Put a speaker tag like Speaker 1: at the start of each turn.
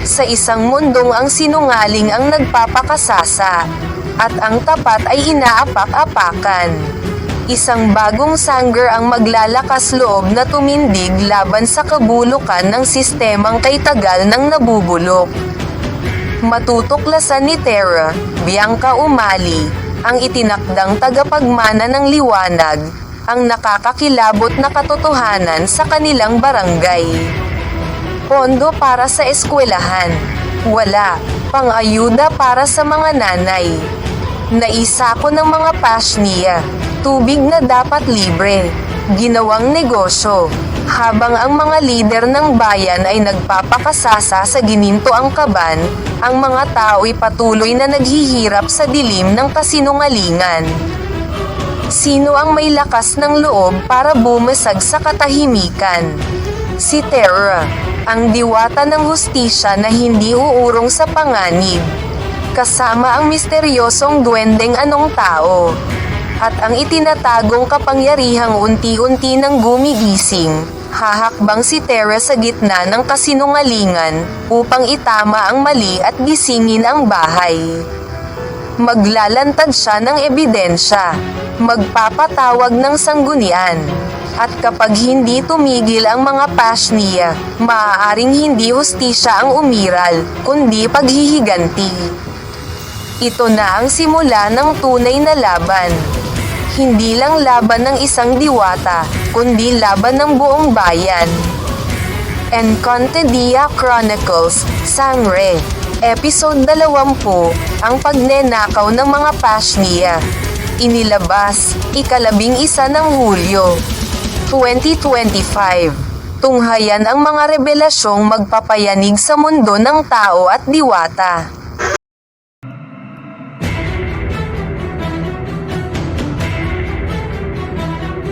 Speaker 1: Sa isang mundong ang sinungaling ang nagpapakasasa, at ang tapat ay inaapak-apakan. Isang bagong sanger ang maglalakas loob na tumindig laban sa kabulukan ng sistemang kay tagal ng nabubulok. Matutuklasan ni Terra, Bianca Umali, ang itinakdang tagapagmana ng liwanag, ang nakakakilabot na katotohanan sa kanilang barangay. Pondo para sa eskwelahan. Wala. Pang-ayuda para sa mga nanay. Naisako ng mga pasniya. Tubig na dapat libre. Ginawang negosyo. Habang ang mga lider ng bayan ay nagpapakasasa sa gininto ang kaban, ang mga tao'y patuloy na naghihirap sa dilim ng kasinungalingan. Sino ang may lakas ng loob para bumasag sa katahimikan? Si Terra, ang diwata ng hustisya na hindi uurong sa panganib. Kasama ang misteryosong duwendeng anong tao. At ang itinatagong kapangyarihang unti-unti ng gumigising. Hahakbang si Terra sa gitna ng kasinungalingan upang itama ang mali at gisingin ang bahay maglalantad siya ng ebidensya, magpapatawag ng sanggunian. At kapag hindi tumigil ang mga pasniya, maaaring hindi hustisya ang umiral, kundi paghihiganti. Ito na ang simula ng tunay na laban. Hindi lang laban ng isang diwata, kundi laban ng buong bayan. Encantadia Chronicles, Sangre, Episode 20, Ang Pagnenakaw ng mga Pasniya. Inilabas, ikalabing isa ng Hulyo, 2025. Tunghayan ang mga revelasyong magpapayanig sa mundo ng tao at diwata.